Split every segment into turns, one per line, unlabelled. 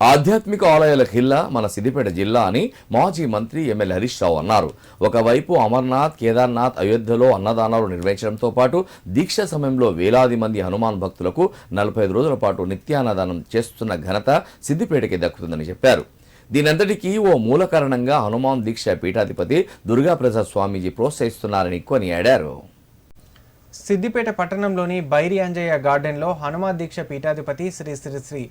ఆధ్యాత్మిక ఆలయాల హిల్లా మన సిద్దిపేట జిల్లా అని మాజీ మంత్రి ఎమ్మెల్యే హరీష్ రావు అన్నారు. ఒకవైపు అమర్నాథ్ కేదార్నాథ్ అయోధ్యలో అన్నదానాలు నిర్వహించడంతో పాటు దీక్ష సమయంలో వేలాది మంది హనుమాన్ భక్తులకు నలభై ఐదు రోజుల పాటు నిత్యాన్నదానం చేస్తున్న ఘనత సిద్దిపేటకి దక్కుతుందని చెప్పారు. దీనంతటికీ ఓ మూల కారణంగా హనుమాన్ దీక్ష పీఠాధిపతి దుర్గాప్రసాద్ స్వామీజీ ప్రోత్సహిస్తున్నారని కొనియాడారు.
సిద్దిపేట పట్టణంలోని బైరి అంజయ్య గార్డెన్లో హనుమాన్ దీక్ష పీఠాధిపతి శ్రీ శ్రీ శ్రీ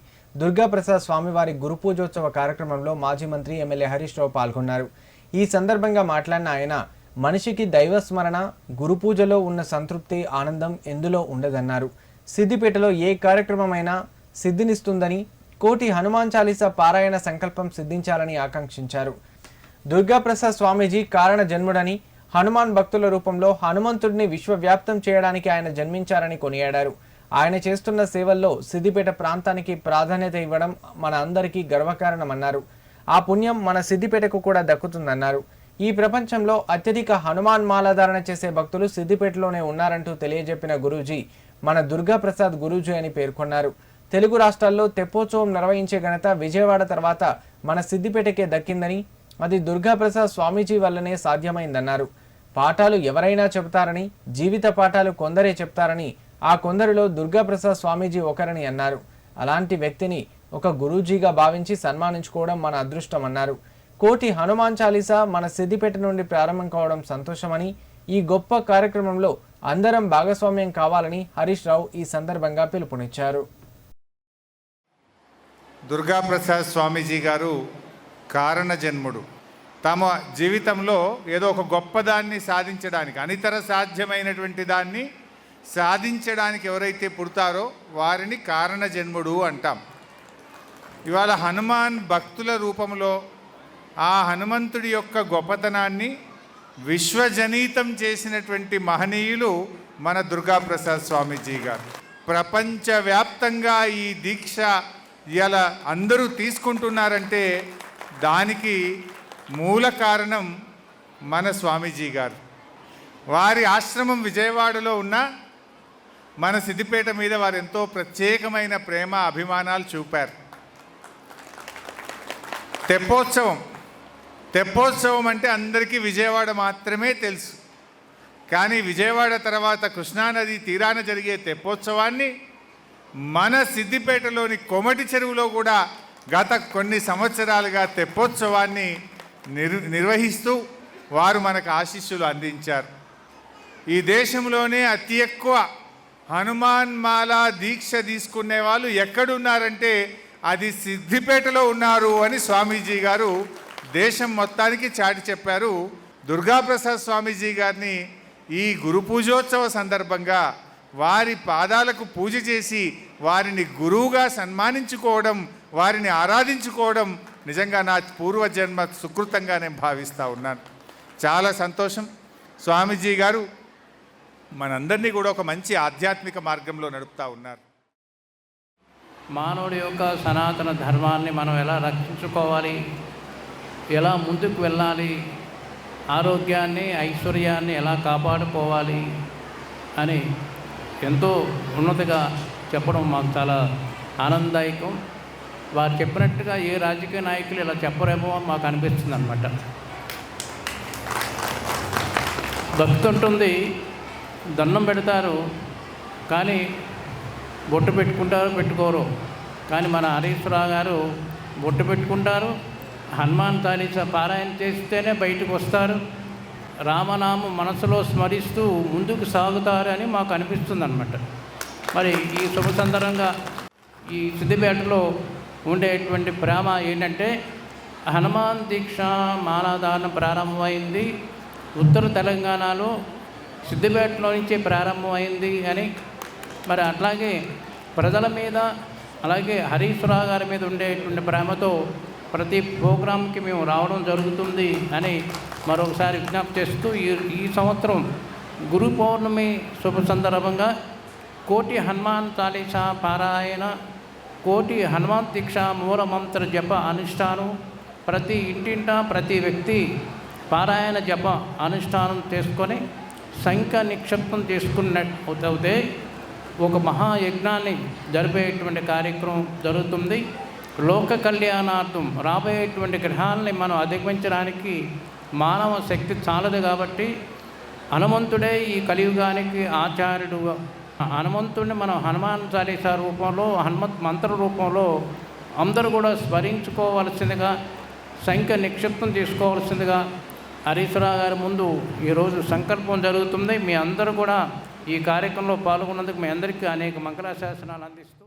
దుర్గాప్రసాద్ స్వామివారి గురు పూజోత్సవ కార్యక్రమంలో మాజీ మంత్రి ఎమ్మెల్యే హరీష్ రావు పాల్గొన్నారు. ఈ సందర్భంగా మాట్లాడిన ఆయన మనిషికి దైవ స్మరణ గురు పూజలో ఉన్న సంతృప్తి ఆనందం ఎందులో ఉండదన్నారు. సిద్దిపేటలో ఏ కార్యక్రమమైనా సిద్ధినిస్తుందని కోటి హనుమాన్ చాలీసా పారాయణ సంకల్పం సిద్ధించాలని ఆకాంక్షించారు. దుర్గాప్రసాద్ స్వామీజీ కారణ జన్ముడని హనుమాన్ భక్తుల రూపంలో హనుమంతుడిని విశ్వవ్యాప్తం చేయడానికి ఆయన జన్మించారని కొనియాడారు. ఆయన చేస్తున్న సేవల్లో సిద్దిపేట ప్రాంతానికి ప్రాధాన్యత ఇవ్వడం మన అందరికీ గర్వకారణమన్నారు. ఆ పుణ్యం మన సిద్దిపేటకు కూడా దక్కుతుందన్నారు. ఈ ప్రపంచంలో అత్యధిక హనుమాన్ మాలాధారణ చేసే భక్తులు సిద్దిపేటలోనే ఉన్నారంటూ తెలియజెప్పిన గురూజీ మన దుర్గాప్రసాద్ గురూజీ అని పేర్కొన్నారు. తెలుగు రాష్ట్రాల్లో తెప్పోత్సవం నిర్వహించే ఘనత విజయవాడ తర్వాత మన సిద్దిపేటకే దక్కిందని అది దుర్గాప్రసాద్ స్వామీజీ వల్లనే సాధ్యమైందన్నారు. పాఠాలు ఎవరైనా చెబుతారని జీవిత పాఠాలు కొందరే చెప్తారని ఆ కొందరిలో దుర్గాప్రసాద్ స్వామీజీ ఒకరని అన్నారు. అలాంటి వ్యక్తిని ఒక గురూజీగా భావించి సన్మానించుకోవడం మన అదృష్టం అన్నారు కోటి హనుమాన్ చాలీసా మన సిద్దిపేట నుండి ప్రారంభం కావడం సంతోషమని ఈ గొప్ప కార్యక్రమంలో అందరం భాగస్వామ్యం కావాలని హరీష్ రావు ఈ సందర్భంగా పిలుపునిచ్చారు.
దుర్గాప్రసాద్ స్వామీజీ గారు కారణ జన్ముడు. తమ జీవితంలో ఏదో ఒక గొప్పదాన్ని సాధించడానికి అనితర సాధ్యమైనటువంటి దాన్ని సాధించడానికి ఎవరైతే పుడతారో వారిని కారణ జన్ముడు అంటాం. ఇవాళ హనుమాన్ భక్తుల రూపంలో ఆ హనుమంతుడి యొక్క గొప్పతనాన్ని విశ్వజనీతం చేసినటువంటి మహనీయులు మన దుర్గాప్రసాద్ స్వామీజీ గారు. ప్రపంచవ్యాప్తంగా ఈ దీక్ష ఇలా అందరూ తీసుకుంటున్నారంటే దానికి మూల కారణం మన స్వామీజీ గారు. వారి ఆశ్రమం విజయవాడలో ఉన్న మన సిద్దిపేట మీద వారు ఎంతో ప్రత్యేకమైన ప్రేమ అభిమానాలు చూపారు. తెప్పోత్సవం. తెప్పోత్సవం అంటే అందరికీ విజయవాడ మాత్రమే తెలుసు. కానీ విజయవాడ తర్వాత కృష్ణానది తీరాన జరిగే తెప్పోత్సవాన్ని మన సిద్దిపేటలోని కొమటి చెరువులో కూడా గత కొన్ని సంవత్సరాలుగా తెప్పోత్సవాన్ని నిర్ నిర్వహిస్తూ వారు మనకు ఆశీస్సులు అందించారు. ఈ దేశంలోనే అతి ఎక్కువ హనుమాన్ మాల దీక్ష తీసుకునే వాళ్ళు ఎక్కడున్నారంటే అది సిద్దిపేటలో ఉన్నారు అని స్వామీజీ గారు దేశం మొత్తానికి చాటి చెప్పారు. దుర్గాప్రసాద్ స్వామీజీ గారిని ఈ గురు పూజోత్సవ సందర్భంగా వారి పాదాలకు పూజ చేసి వారిని గురువుగా సన్మానించుకోవడం వారిని ఆరాధించుకోవడం నిజంగా నా పూర్వజన్మ సుకృతంగా నేను భావిస్తూ ఉన్నాను. చాలా సంతోషం. స్వామీజీ గారు మనందరినీ కూడా ఒక మంచి ఆధ్యాత్మిక మార్గంలో నడుపుతా ఉన్నారు.
మానవుడి యొక్క సనాతన ధర్మాన్ని మనం ఎలా రక్షించుకోవాలి? ఎలా ముందుకు వెళ్ళాలి? ఆరోగ్యాన్ని ఐశ్వర్యాన్ని ఎలా కాపాడుకోవాలి? అని ఎంతో ఉన్నతిగా చెప్పడం మాకు చాలా ఆనందదాయకం. వారు చెప్పినట్టుగా ఏ రాజకీయ నాయకులు ఇలా చెప్పరేమో అని మాకు అనిపిస్తుంది అనమాట భక్తి ఉంటుంది. దండం పెడతారు. కానీ బొట్టు పెట్టుకుంటారు పెట్టుకోరు. కానీ మన హరీశ్వరరావు గారు బొట్టు పెట్టుకుంటారు. హనుమాన్ చాలీసా పారాయణ చేస్తేనే బయటకు వస్తారు. రామనామం మనసులో స్మరిస్తూ ముందుకు సాగుతారు అని మాకు అనిపిస్తుంది అనమాట మరి ఈ శుభ సందర్భంగా ఈ సిద్దిపేటలో ఉండేటువంటి ప్రేమ ఏంటంటే హనుమాన్ దీక్ష మాలాధారణ ప్రారంభమైంది. ఉత్తర తెలంగాణలో సిద్దిపేటలో నుంచే ప్రారంభమైంది అని మరి అట్లాగే ప్రజల మీద అలాగే హరీశ్వరరావు గారి మీద ఉండేటువంటి ప్రేమతో ప్రతి ప్రోగ్రాంకి మేము రావడం జరుగుతుంది అని మరొకసారి విజ్ఞప్తి చేస్తూ ఈ ఈ సంవత్సరం గురు పౌర్ణమి శుభ సందర్భంగా కోటి హనుమాన్ చాలీసా పారాయణ కోటి హనుమాన్ దీక్ష మూలమంత్ర జప అనుష్ఠానం ప్రతి ఇంటింట ప్రతి వ్యక్తి పారాయణ జప అనుష్ఠానం చేసుకొని సంఖ్య నిక్షిప్తం చేసుకున్నట్టు ఒక మహాయజ్ఞాన్ని జరిపేటువంటి కార్యక్రమం జరుగుతుంది. లోక కళ్యాణార్థం రాబోయేటువంటి గ్రహాలని మనం అధిగమించడానికి మానవ శక్తి చాలదు కాబట్టి హనుమంతుడే ఈ కలియుగానికి ఆచార్యుడు. హనుమంతుడిని మనం హనుమాన్ చాలీస రూపంలో హనుమత్ మంత్ర రూపంలో అందరూ కూడా స్మరించుకోవలసిందిగా సంఖ్య నిక్షిప్తం చేసుకోవాల్సిందిగా హరీశ్వరరావు గారి ముందు ఈరోజు సంకల్పం జరుగుతుంది. మీ అందరూ కూడా ఈ కార్యక్రమంలో పాల్గొన్నందుకు మీ అందరికీ అనేక మంగళాశాసనాలు అందిస్తూ